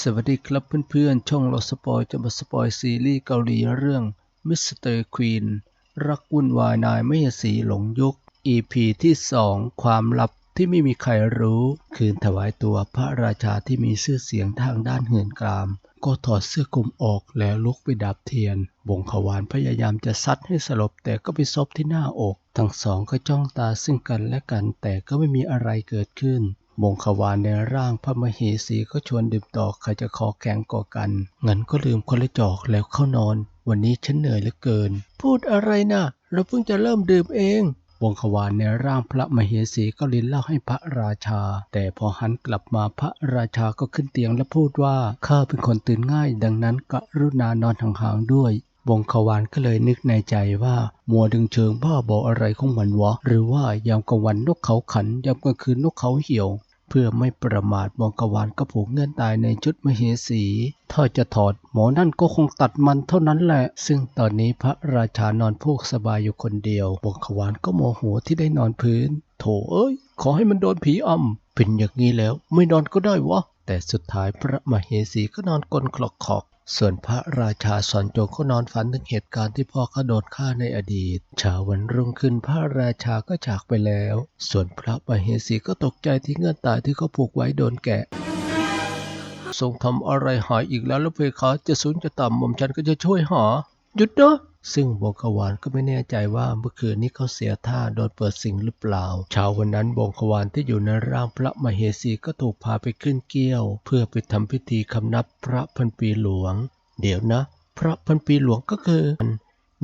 สวัสดีครับเพื่อนๆ ช่องเราสปอยจะมาสปอยซีรีส์เกาหลีเรื่องมิสเตอร์ควีนรักวุ่นวายนายไม่สีหลงยุค EP ที่สองความลับที่ไม่มีใครรู้ คืนถวายตัวพระราชาที่มีชื่อเสียงทางด้านเหือนกราม ก็ถอดเสื้อคลุมออกแล้วลุกไปดับเทียนบงขวานพยายามจะซัดให้สลบแต่ก็ไปซบที่หน้าอก ทั้งสองก็จ้องตาซึ่งกันและกันแต่ก็ไม่มีอะไรเกิดขึ้น มงขวานในร่างพระมเหสีก็ชวนดื่มต่อใครจะคอแข็งก่อกัน งั้นก็ลืมคนละจอกแล้วเข้านอน วันนี้ฉันเหนื่อยเหลือเกิน พูดอะไรนะเราเพิ่งจะเริ่มดื่มเองวงขวานในร่างพระมเหสีก็ลิ้นเล่าให้พระราชา แต่พอหันกลับมาพระราชาก็ขึ้นเตียงและพูดว่าข้าเป็นคนตื่นง่าย ดังนั้นกรุณานอนห่างๆด้วย วงขวานก็เลยนึกในใจว่ามัวดึงเชิงบ้าบออะไรของมันวะ หรือว่ายามกลางวันนกเขาขันยามกลางคืนนกเขาเหี่ยว เพื่อไม่ประมาทวงกวานก็ผูกเงื่อนตายในชุดมเหสี ถ้าจะถอดหมอนั่นก็คงตัดมันเท่านั้นแหละ ซึ่งตอนนี้พระราชานอนพูกสบายอยู่คนเดียววงกวานก็โมโหที่ได้นอนพื้น โถเอ้ย ขอให้มันโดนผีอำเป็นอย่างนี้แล้ว ไม่นอนก็ได้วะแต่สุดท้ายพระมเหสีก็นอนกลนคลอกคอก ส่วนพระราชาสอนโจงก็นอนฝันถึงเหตุการณ์ที่พ่อเขาโดนฆ่าในอดีตเช้าวันรุ่งขึ้นพระราชาก็จากไปแล้ว ส่วนพระมเหสีก็ตกใจที่เงื่อนตายที่เขาผูกไว้โดนแกะทรงทำอะไรหายอีกแล้วแล้วเพคะจะสูญจะต่ำหม่อมฉันก็จะช่วยหาหยุดนะ ซึ่งบงขวานก็ไม่แน่ใจว่าเมื่อคืนนี้เขาเสียท่าโดนเปิดสิงหรือเปล่า เช้าวันนั้นบงขวานที่อยู่ในร่างพระมเหสีก็ถูกพาไปขึ้นเกี้ยว เพื่อไปทำพิธีคำนับพระพันปีหลวง เดี๋ยวนะ พระพันปีหลวงก็คือ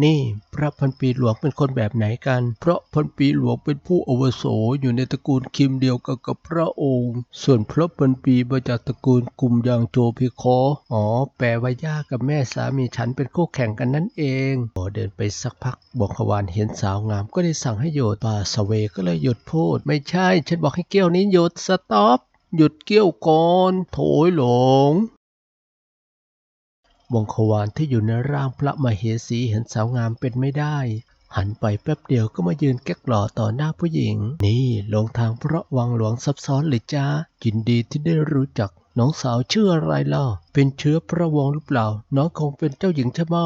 นี่พระพันปีหลวงเป็นคนแบบไหนกัน เพราะพันปีหลวงเป็นผู้อวโสอยู่ในตระกูลคิมเดียวกันกับพระองค์ ส่วนพระพันปีมาจากตระกูลกลุ่มยางโจพิคออ๋อ แปลว่าย่ากับแม่สามีฉันเป็นคู่แข่งกันนั่นเองพอเดินไปสักพักบอกขวานเห็นสาวงามก็ได้สั่งให้หยุดป่าสเวก็เลยหยุดพูด ไม่ใช่ ฉันบอกให้เกี้ยวนี้หยุดสต็อปหยุดเกี้ยวก่อน โถยหลง วงขวานที่อยู่ในร่างพระมเหสีเห็นสาวงามเป็นไม่ได้ หันไปแป๊บเดียวก็มายืนแก๊กหล่อต่อหน้าผู้หญิง นี่ลงทางพระวังหลวงซับซ้อนเลยจ้ายินดีที่ได้รู้จัก น้องสาวชื่ออะไรล่ะเป็นเชื้อพระวงศ์หรือเปล่า น้องคงเป็นเจ้าหญิงใช่ไหม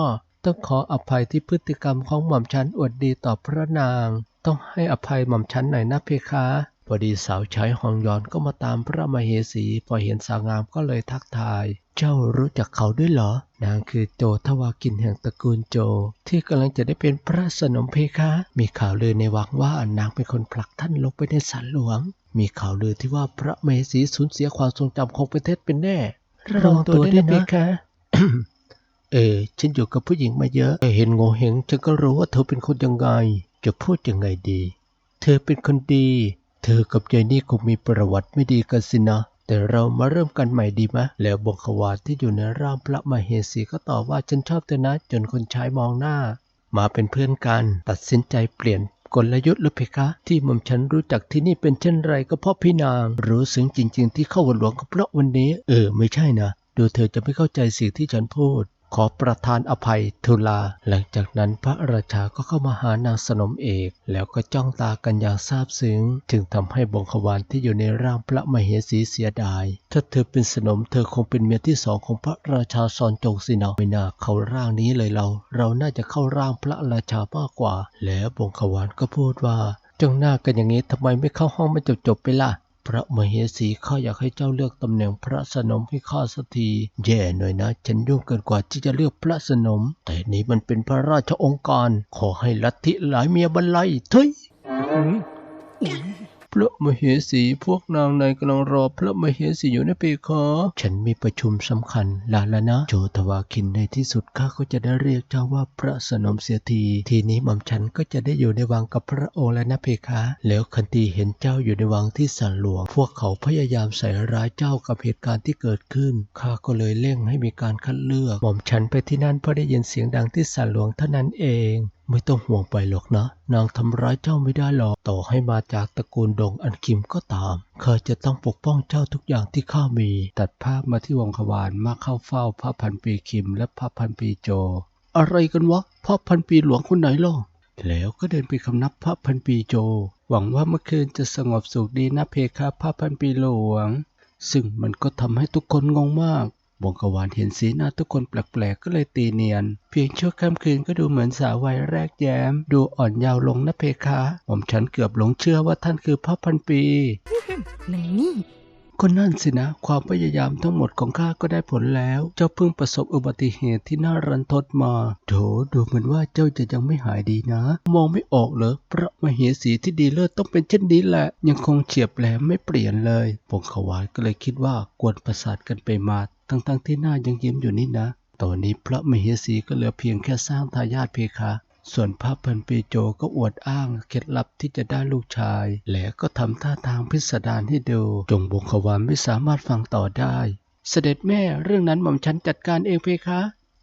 ต้องขออภัยที่พฤติกรรมของหม่อมฉันอวดดีต่อพระนาง ต้องให้อภัยหม่อมฉันหน่อยนะเพคะ พอดีสาวใช้ฮองยอนก็มาตามพระมเหสี พอเห็นสาวงามก็เลยทักทาย เจ้ารู้จักเขาด้วยเหรอ นางคือโจทวากินแห่งตระกูลโจ ที่กำลังจะได้เป็นพระสนมเพคะ มีข่าวลือในวังว่านางเป็นคนผลักท่านลงไปในศาลหลวง มีข่าวลือที่ว่าพระมเหสีสูญเสียความทรงจำคงป็นเท็จเป็นแน่ระวังตัวด้วยนะเพคะเออ ฉันอยู่กับผู้หญิงมาเยอะแต่เห็นโง่เฮงฉันก็รู้ว่าเธอเป็นคนยังไง จะพูดยังไงดี เธอเป็นคนดี เธอกับยายนี่คงมีประวัติไม่ดีกันสินะ แต่เรามาเริ่มกันใหม่ดีไหมแล้วบงขวาที่อยู่ในร่างพระมเหสีก็ตอบว่าฉันชอบเธอนะ จนคนใช้มองหน้า มาเป็นเพื่อนกัน ตัดสินใจเปลี่ยนกลยุทธ์หรือเพคะ ที่หม่อมฉันรู้จักที่นี่เป็นเช่นไรก็เพราะพี่นาง รู้ซึ้งจริง ๆ ที่เข้าวันหลวงก็เพราะวันนี้ เออ ไม่ใช่นะ ดูเธอจะไม่เข้าใจสิ่งที่ฉันพูด ขอประทานอภัยทูลา หลังจากนั้นพระราชาก็เข้ามาหานางสนมเอก แล้วก็จ้องตากันอย่างซาบซึ้ง จึงทำให้บงขวานที่อยู่ในร่างพระมเหสีเสียดาย ถ้าเธอเป็นสนมเธอคงเป็นเมียที่สองของพระราชาซอนจงสินะไม่น่าเข้าร่างนี้เลยเรา เราน่าจะเข้าร่างพระราชามากกว่า แล้วบงขวานก็พูดว่าจ้องหน้ากันอย่างนี้ทำไมไม่เข้าห้องมาจบๆไปล่ะ พระมเหสีข้าอยากให้เจ้าเลือกตำแหน่งพระสนมให้ข้าสักที แย่หน่อยนะ ฉันยุ่งเกินกว่าที่จะเลือกพระสนม แต่นี้มันเป็นพระราชองค์การ ขอให้ลัทธิหลายเมียบรรลัยเฮ้ย พระมเหสี พวกนางในกำลังรอพระมเหสีอยู่นะเพคะ ฉันมีประชุมสำคัญลาแล้วนะ โจทวาคินในที่สุดข้าก็จะได้เรียกเจ้าว่าพระสนมเสียที ทีนี้หม่อมฉันก็จะได้อยู่ในวังกับพระองค์แล้วนะเพคะ แล้วคันทีเห็นเจ้าอยู่ในวังที่สันหลวง พวกเขาพยายามใส่ร้ายเจ้ากับเหตุการณ์ที่เกิดขึ้น ข้าก็เลยเร่งให้มีการคัดเลือก หม่อมฉันไปที่นั่นเพราะได้ยินเสียงดังที่สันหลวงเท่านั้นเองไม่ต้องห่วงไปหรอกนะ นางทำร้ายเจ้าไม่ได้หรอกต่อให้มาจากตระกูลดงอันคิมก็ตามข้าจะต้องปกป้องเจ้าทุกอย่างที่ข้ามี ตัดภาพมาที่วังขวานมาเข้าเฝ้าพระพันปีคิมและพระพันปีโจ อะไรกันวะพระพันปีหลวงคนไหนล่ะแล้วก็เดินไปคำนับพระพันปีโจ หวังว่าเมื่อคืนจะสงบสุขดีนะเพคะพระพันปีหลวง ซึ่งมันก็ทำให้ทุกคนงงมาก วงกวานเห็นสีหน้าทุกคนแปลกๆ ก็เลยตีเนียน เพียงชั่วค่ำคืนก็ดูเหมือนสาววัยแรกแย้ม ดูอ่อนเยาว์ลงนะเพคะ ผมฉันเกือบหลงเชื่อว่าท่านคือพระพันปีนางนี่ ก็นั่นสินะ ความพยายามทั้งหมดของข้าก็ได้ผลแล้ว เจ้าเพิ่งประสบอุบัติเหตุที่น่ารันทดมา โถดูเหมือนว่าเจ้าจะยังไม่หายดีนะ มองไม่ออกเหรอพระมเหสีที่ดีเลิศต้องเป็นเช่นนี้แหละ ยังคงเฉียบแหลมไม่เปลี่ยนเลยปงขวานก็เลยคิดว่ากวนประสาทกันไปมา ทั้งๆที่หน้ายังยิ้มอยู่นี่นะตอนนี้พระมเหสีก็เหลือเพียงแค่สร้างทายาทเพคะ ส่วนพระพันปีโจก็อวดอ้างเคล็ดลับที่จะได้ลูกชาย และก็ทำท่าทางพิสดารให้ดูจงบงขวานไม่สามารถฟังต่อได้ เสด็จแม่เรื่องนั้นหม่อมฉันจัดการเองเพคะ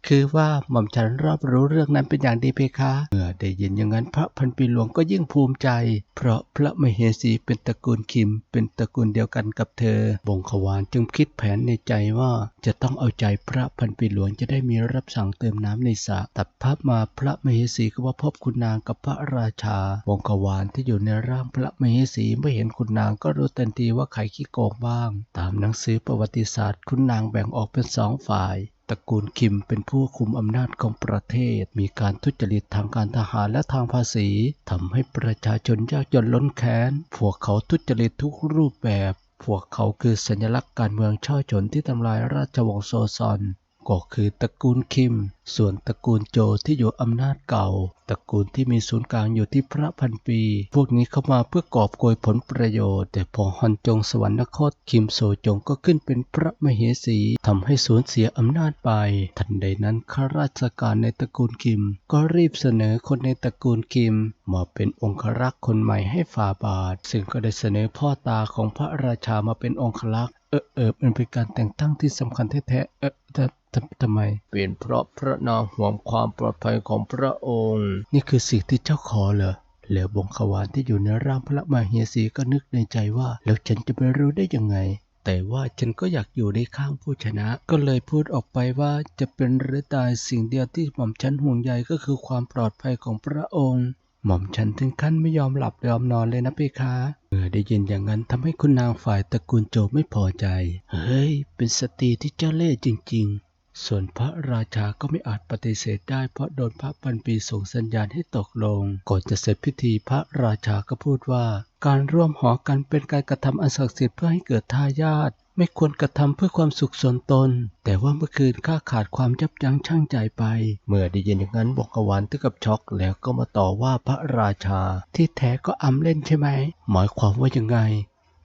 คือว่าหม่อมฉันรับรู้เรื่องนั้นเป็นอย่างดีเพคะเมื่อได้ยินอย่างนั้นพระพันปีหลวงก็ยิ่งภูมิใจ เพราะพระมเหสีเป็นตระกูลคิม เป็นตระกูลเดียวกันกับเธอบงขวานจึงคิดแผนในใจว่าจะต้องเอาใจพระพันปีหลวงจะได้มีรับสั่งเติมน้ำในสระตัดภาพมาพระมเหสีก็ว่าพบคุณนางกับพระราชาบงขวานที่อยู่ในร่างพระมเหสีเมื่อเห็นคุณนางก็รู้ทันทีว่าใครขี้โกงบ้าง ตามหนังสือประวัติศาสตร์คุณนางแบ่งออกเป็นสองฝ่าย ระกูลคิมเป็นผู้คุมอำนาจของประเทศ มีการทุจริตทางการทหารและทางภาษีทำให้ประชาชนยากจนล้นแค้น พวกเขาทุจริตทุกรูปแบบ พวกเขาคือสัญลักษณ์การเมืองช่อฉนที่ทำลายราชวงศ์โซซอน ก็คือตระกูลคิม ส่วนตระกูลโจที่อยู่อำนาจเก่า ตระกูลที่มีศูนย์กลางอยู่ที่พระพันปี พวกนี้เข้ามาเพื่อกอบโกยผลประโยชน์ แต่พอฮอนจงสวรรคตคิมโซจงก็ขึ้นเป็นพระมเหสีทำให้สูญเสียอำนาจไป ทันใดนั้นข้าราชการในตระกูลคิม ก็รีบเสนอคนในตระกูลคิมมาเป็นองครักษ์คนใหม่ให้ฝ่าบาท ซึ่งก็ได้เสนอพ่อตาของพระราชามาเป็นองครักษ์ เออเออมันเป็นการแต่งตั้งที่สำคัญแท้ๆเออแต่ทำทำไม เป็นเพราะพระนางห่วงความปลอดภัยของพระองค์ นี่คือสิ่งที่เจ้าขอเหรอแล้วบงขวานที่อยู่ในร่างพระมเหสีก็นึกในใจว่า แล้วฉันจะไปรู้ได้ยังไง แต่ว่าฉันก็อยากอยู่ในข้างผู้ชนะ ก็เลยพูดออกไปว่าจะเป็นหรือตายสิ่งเดียวที่หม่อมฉันห่วงใยก็คือความปลอดภัยของพระองค์ หม่อมฉันถึงขั้นไม่ยอมหลับยอมนอนเลยนะเพคะเมื่อได้ยินอย่างนั้นทำให้คุณนางฝ่ายตระกูลโจไม่พอใจ เฮ้ย เป็นสตรีที่เจ้าเล่ห์จริง ๆ ส่วนพระราชาก็ไม่อาจปฏิเสธได้เพราะโดนพระพันปีส่งสัญญาณให้ตกลง ก่อนจะเสร็จพิธีพระราชาก็พูดว่า การร่วมหอกันเป็นการกระทำอันศักดิ์สิทธิ์เพื่อให้เกิดทายาท ไม่ควรกระทำเพื่อความสุขส่วนตน แต่ว่าเมื่อคืนข้าขาดความยับยั้งชั่งใจไป เมื่อได้ยินอย่างนั้นบอกกวานถึงกับช็อก แล้วก็มาต่อว่าพระราชา ที่แท้ก็อำเล่นใช่ไหม หมายความว่ายังไง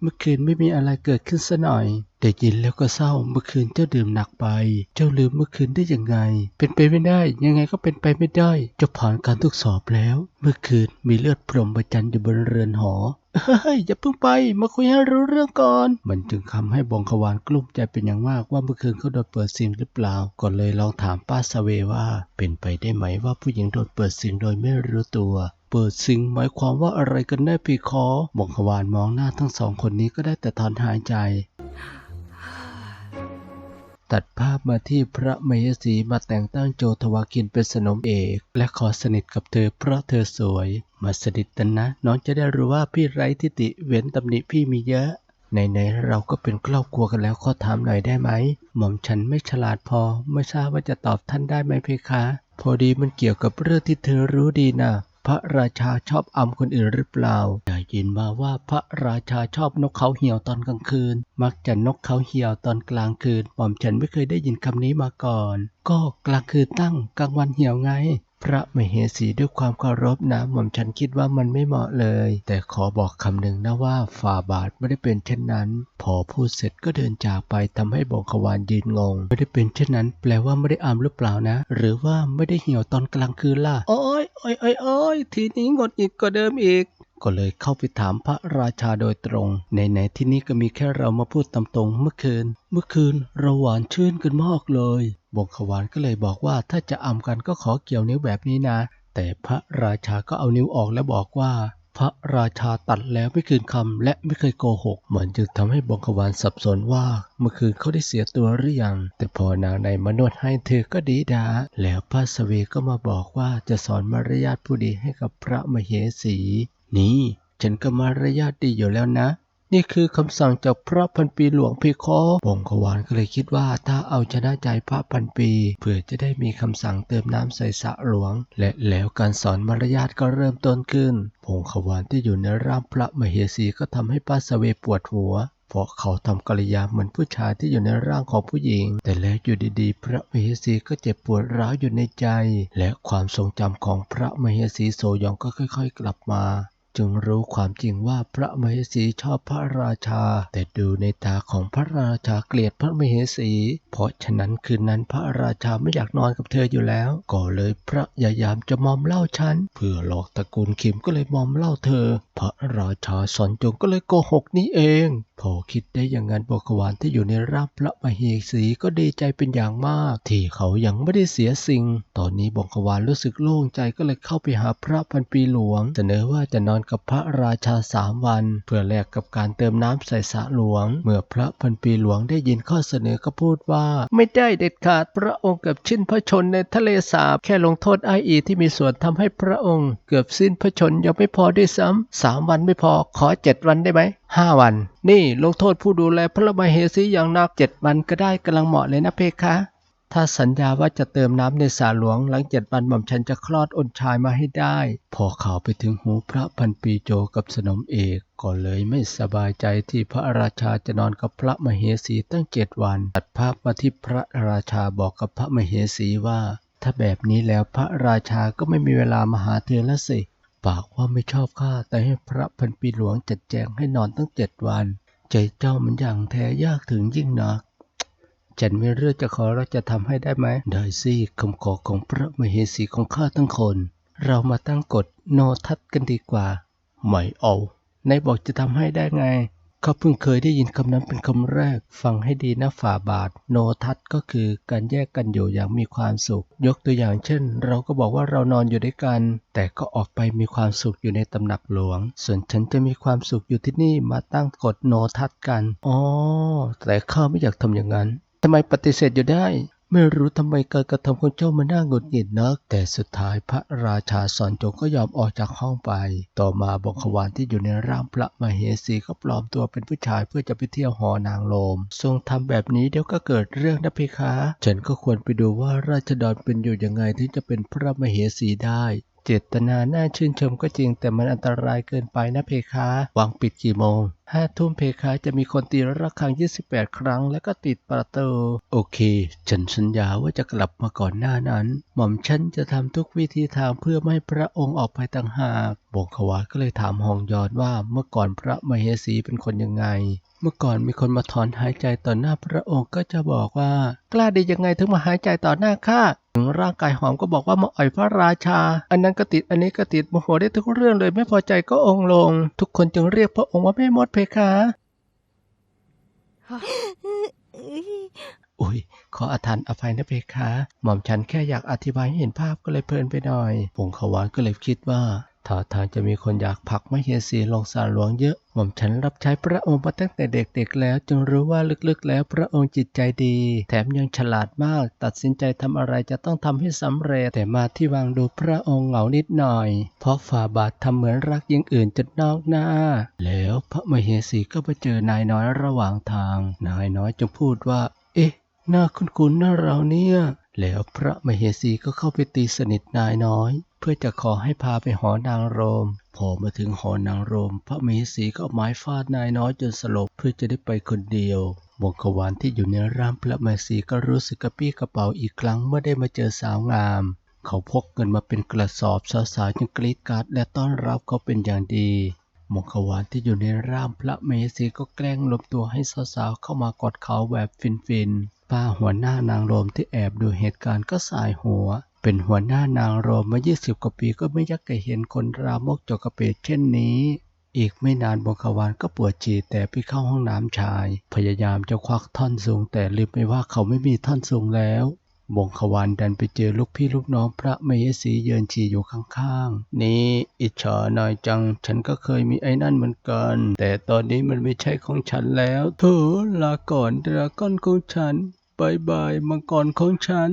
เมื่อคืนไม่มีอะไรเกิดขึ้นซะหน่อย แต่ยินแล้วก็เศร้า เมื่อคืนเจ้าดื่มหนักไป เจ้าลืมเมื่อคืนได้ยังไง เป็นไปไม่ได้ ยังไงก็เป็นไปไม่ได้ เจ้าผ่านการทดสอบแล้ว เมื่อคืนมีเลือดพรมประจันอยู่บนเรือนหอเฮ้ยอย่าเพิ่งไป มาคุยให้รู้เรื่องก่อน มันจึงทำให้บงขวานกลุ้มใจเป็นอย่างมากว่าเมื่อคืนเขาโดนเปิดซิงหรือเปล่า ก็เลยลองถามป้าสเวว่า เป็นไปได้ไหมว่าผู้หญิงโดนเปิดซิงโดยไม่รู้ตัว เปิดซิงหมายความว่าอะไรกันแน่พี่คอบงขวานมองหน้าทั้งสองคนนี้ก็ได้แต่ถอนหายใจ ตัดภาพมาที่พระมเหสีมาแต่งตั้งโจทวาคินเป็นสนมเอก และขอสนิทกับเธอเพราะเธอสวย มาสนิทกันนะ น้องจะได้รู้ว่าพี่ไร้ทิฏฐิเว้นตำหนิพี่มีเยอะในๆเราก็เป็นครอบครัวกันแล้วขอถามหน่อยได้ไหม หม่อมฉันไม่ฉลาดพอ ไม่ทราบว่าจะตอบท่านได้ไหมเพคะ พอดีมันเกี่ยวกับเรื่องที่เธอรู้ดีนะ พระราชาชอบอำคนอื่นหรือเปล่าได้ยินมาว่าพระราชาชอบนกเขาเหี่ยวตอนกลางคืน มักจะนกเขาเหี่ยวตอนกลางคืนหม่อมฉันไม่เคยได้ยินคำนี้มาก่อน ก็กลางคืนตั้งกลางวันเหี่ยวไง พระมเหสีด้วยความเคารพนะหม่อมฉันคิดว่ามันไม่เหมาะเลย แต่ขอบอกคำหนึ่งนะว่าฝ่าบาทไม่ได้เป็นเช่นนั้น พอพูดเสร็จก็เดินจากไปทำให้บงขวานยืนงง ไม่ได้เป็นเช่นนั้น แปลว่าไม่ได้อามหรือเปล่านะ หรือว่าไม่ได้เหี่ยวตอนกลางคืนล่ะโอ้ยโอ้ยโอ้ยโอ้ยทีนี้งดอีกกว่าเดิมอีก ก็เลยเข้าไปถามพระราชาโดยตรงในๆที่นี่ก็มีแค่เรามาพูดตามตรงเมื่อคืน เมื่อคืนเราหวานชื่นกันมากเลยบงขวานก็เลยบอกว่าถ้าจะอำกันก็ขอเกี่ยวนิ้วแบบนี้นะ แต่พระราชาก็เอานิ้วออกและบอกว่า พระราชาตัดแล้วไม่คืนคำและไม่เคยโกหก เหมือนจึงทำให้บงขวานสับสนว่า เมื่อคืนเขาได้เสียตัวหรือยัง แต่พอนางในมานวดให้เธอก็ดีดา แล้วพระสเวก็มาบอกว่าจะสอนมารยาทผู้ดีให้กับพระมเหสี นี่ฉันก็มารยาทดีอยู่แล้วนะ นี่คือคำสั่งจากพระพันปีหลวงเพคอปงขวานก็เลยคิดว่าถ้าเอาชนะใจพระพันปี เพื่อจะได้มีคำสั่งเติมน้ำใส่สระหลวง และแล้วการสอนมารยาทก็เริ่มต้นขึ้นพงขวานที่อยู่ในร่างพระมเหสีก็ทำให้ป้าสเวปวดหัวเพราะเขาทำกริยาเหมือนผู้ชายที่อยู่ในร่างของผู้หญิง แต่แล้วอยู่ดีๆ พระมเหสีก็เจ็บปวดร้าวอยู่ในใจ และความทรงจำของพระมเหสีโซยองก็ค่อย ๆ กลับมา จึงรู้ความจริงว่าพระมเหสีชอบพระราชา แต่ดูในตาของพระราชาเกลียดพระมเหสี เพราะฉะนั้นคืนนั้นพระราชาไม่อยากนอนกับเธออยู่แล้ว ก็เลยพระยายามจะมอมเหล้าฉันเพื่อหลอกตระกูลคิมก็เลยมอมเหล้าเธอ พระราชาสอนจงก็เลยโกหกนี่เอง พอคิดได้อย่างนั้นบกวานที่อยู่ในร่างพระมเหสีก็ดีใจเป็นอย่างมาก ที่เขายังไม่ได้เสียสิ่ง ตอนนี้บกวานรู้สึกโล่งใจก็เลยเข้าไปหาพระพันปีหลวง เสนอว่าจะนอนกับพระราชาสามวัน เพื่อแลกกับการเติมน้ำใส่สระหลวง เมื่อพระพันปีหลวงได้ยินข้อเสนอก็พูดว่า ไม่ได้เด็ดขาดพระองค์กับชิ้นพระชนในทะเลสาบ แค่ลงโทษไออีที่มีส่วนทำให้พระองค์ เกือบสิ้นพระชนยังไม่พอด้วยซ้ำสามวันไม่พอขอเจ็ดวันได้ไหมห้าวัน นี่ลงโทษผู้ดูแลพระมเหสีอย่างนักเจ็ดวันก็ได้กำลังเหมาะเลยนะเพคะ ถ้าสัญญาว่าจะเติมน้ำในสาหลวง หลังเจ็ดวันหม่อมฉันจะคลอดอนชายมาให้ได้ พอข่าวไปถึงหูพระพันปีโจกับสนมเอกก็เลยไม่สบายใจที่พระราชาจะนอนกับพระมเหสีตั้งเจ็ดวัน ตัดภาพมาที่พระราชาบอกกับพระมเหสีว่า ถ้าแบบนี้แล้วพระราชาก็ไม่มีเวลามาหาเธอแล้วสิ ปากว่าไม่ชอบข้าแต่ให้พระพันปีหลวงจัดแจงให้นอนตั้งเจ็ดวัน ใจเจ้ามันอย่างแท้ยากถึงยิ่งนัก ฉันมีเรื่องจะขอเราจะทำให้ได้ไหมได้สิคำขอของพระมเหสีของข้าทั้งคน เรามาตั้งกฎโนทัศกันดีกว่า ไม่เอานายบอกจะทำให้ได้ไงเขาเพิ่งเคยได้ยินคำนั้นเป็นคำแรก ฟังให้ดีนะฝ่าบาท โนทัศก็คือการแยกกันอยู่อย่างมีความสุข ยกตัวอย่างเช่น เราก็บอกว่าเรานอนอยู่ด้วยกัน แต่ก็ออกไปมีความสุขอยู่ในตำหนักหลวง ส่วนฉันจะมีความสุขอยู่ที่นี่มาตั้งกฎโนทัศกันอ๋อแต่ข้าไม่อยากทำอย่างนั้น ทำไมปฏิเสธอยู่ได้ ไม่รู้ทำไมการกระทำของเจ้ามันน่าหงุดหงิดนัก แต่สุดท้ายพระราชาสอนจงก็ยอมออกจากห้องไป ต่อมาบงขวานที่อยู่ในร่างพระมเหสีก็ปลอมตัวเป็นผู้ชายเพื่อจะไปเที่ยวหอนางโลม ทรงทำแบบนี้เดี๋ยวก็เกิดเรื่องนะเพคะ ฉันก็ควรไปดูว่าราชดรเป็นอยู่ยังไงถึงจะเป็นพระมเหสีได้ เจตนาน่าชื่นชมก็จริง แต่มันอันตรายเกินไปนะเพคะ วางปิดกี่โมงห้าทุ่มเพคะจะมีคนตีระฆัง 28 ครั้ง แล้วก็ติดประตู โอเค ฉันสัญญาว่าจะกลับมาก่อนหน้านั้น หม่อมฉันจะทำทุกวิธีทางเพื่อไม่ให้พระองค์ออกไปต่างหากบงขวาก็เลยถามฮองยอนว่าเมื่อก่อนพระมเหสีเป็นคนยังไง เมื่อก่อนมีคนมาถอนหายใจต่อหน้าพระองค์ก็จะบอกว่า กล้าดียังไงถึงมาหายใจต่อหน้าข้า ร่างกายหอมก็บอกว่ามาอ่อยพระราชา อันนั้นก็ติดอันนี้ก็ติดโมโหได้ทุกเรื่องเลยไม่พอใจก็องค์ลง ทุกคนจึงเรียกพระองค์ว่าแม่มดเพคะอุ้ยขออาทานอภัยนะเพคะ หม่อมฉันแค่อยากอธิบายให้เห็นภาพก็เลยเพลินไปหน่อยผงขวานก็เลยคิดว่า ถ้าทางจะมีคนอยากผลักมเหสีลงสารหลวงเยอะ หม่อมฉันรับใช้พระองค์มาตั้งแต่เด็กๆแล้ว จึงรู้ว่าลึกๆแล้วพระองค์จิตใจดี แถมยังฉลาดมาก ตัดสินใจทำอะไรจะต้องทำให้สำเร็จ แต่มาที่วางดูพระองค์เหงานิดหน่อย เพราะฝ่าบาททำเหมือนรักยิ่งอื่นจนนอกหน้า แล้วพระมเหสีก็ไปเจอนายน้อยระหว่างทาง นายน้อยจึงพูดว่า เอ๊ะหน้าคุ้นๆหน้าเราเนี่ยแล้วพระมเหสีก็เข้าไปตีสนิทนายน้อย เพื่อจะขอให้พาไปหอนางโรมพอมาถึงหอนางโรม พระมเหสีก็เอาไม้ฟาดนายน้อยจนสลบเพื่อจะได้ไปคนเดียวบงขวานที่อยู่ในร่างพระมเหสีก็รู้สึกกระปี้กระเป๋าอีกครั้งเมื่อได้มาเจอสาวงาม เขาพกเงินมาเป็นกระสอบสาวๆจึงกรีดกราดและต้อนรับเขาเป็นอย่างดีมงขวานที่อยู่ในร่างพระมเหสีก็แกล้งลมตัวให้สาวๆเข้ามากอดเขาแบบฟินๆป้าหัวหน้านางรมที่แอบดูเหตุการณ์ก็สายหัว เป็นหัวหน้านางโรมมา20 กว่าปีก็ไม่ยักเคยเห็นคนรามกจกกระเปดเช่นนี้ อีกไม่นานบงขวานก็ปวดฉี่แต่ไปเข้าห้องน้ำชาย พยายามจะควักท่อนสูง แต่ลืมไปว่าเขาไม่มีท่อนสูงแล้วบงขวานดันไปเจอลูกพี่ลูกน้องพระมเหสีเยืนฉี่อยู่ข้างๆ นี่อิจฉาหน่อยจัง ฉันก็เคยมีไอ้นั่นเหมือนกัน แต่ตอนนี้มันไม่ใช่ของฉันแล้วเถอะลาก่อนดราก้อนของฉันบายบายมังกรของฉัน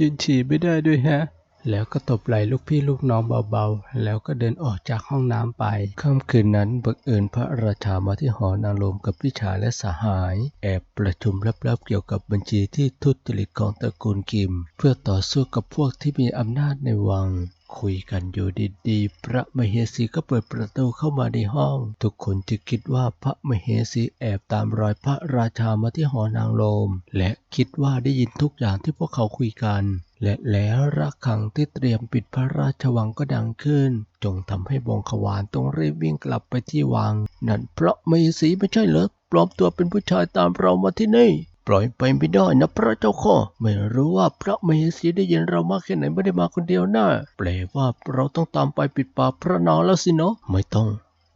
ยืนฉี่ไม่ได้ด้วยแฮะ แล้วก็ตบไหล่ลูกพี่ลูกน้องเบาๆ แล้วก็เดินออกจากห้องน้ำไป ค่ำคืนนั้นบังเอิญพระราชามาที่หอนางรมกับพิชาและสหาย แอบประชุมลับๆเกี่ยวกับบัญชีที่ทุจริตของตระกูลกิม เพื่อต่อสู้กับพวกที่มีอำนาจในวัง คุยกันอยู่ดีๆ พระมเหสีก็เปิดประตูเข้ามาในห้อง ทุกคนจึงคิดว่าพระมเหสีแอบตามรอยพระราชามาที่หอนางรมและคิดว่าได้ยินทุกอย่างที่พวกเขาคุยกัน และแล้วระฆังที่เตรียมปิดพระราชวังก็ดังขึ้น จงทำให้วงขวานต้องรีบวิ่งกลับไปที่วัง นั่นพระมเหสีไม่ใช่เหรอปลอมตัวเป็นผู้ชายตามเรามาที่นี่ ปล่อยไปไม่ได้นะพระเจ้าข้อไม่รู้ว่าพระมเหสีได้ยินเรามากแค่ไหนไม่ได้มาคนเดียวนะแปลว่าเราต้องตามไปปิดปากพระนางแล้วสินะไม่ต้อง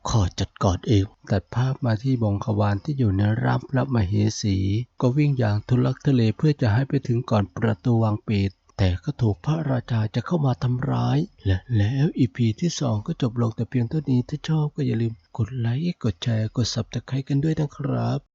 ข้อจัดการเองตัดภาพมาที่บงขวานที่อยู่ในร่างพระมเหสี ก็วิ่งอย่างทุลักทุเลเพื่อจะให้ไปถึงก่อนประตูวังปิด แต่ก็ถูกพระราชาจะเข้ามาทำร้าย และแล้วอีพีที่สองก็จบลงแต่เพียงเท่านี้ถ้าชอบก็อย่าลืมกดไลค์ กดแชร์ กด subscribe กันด้วยนะครับ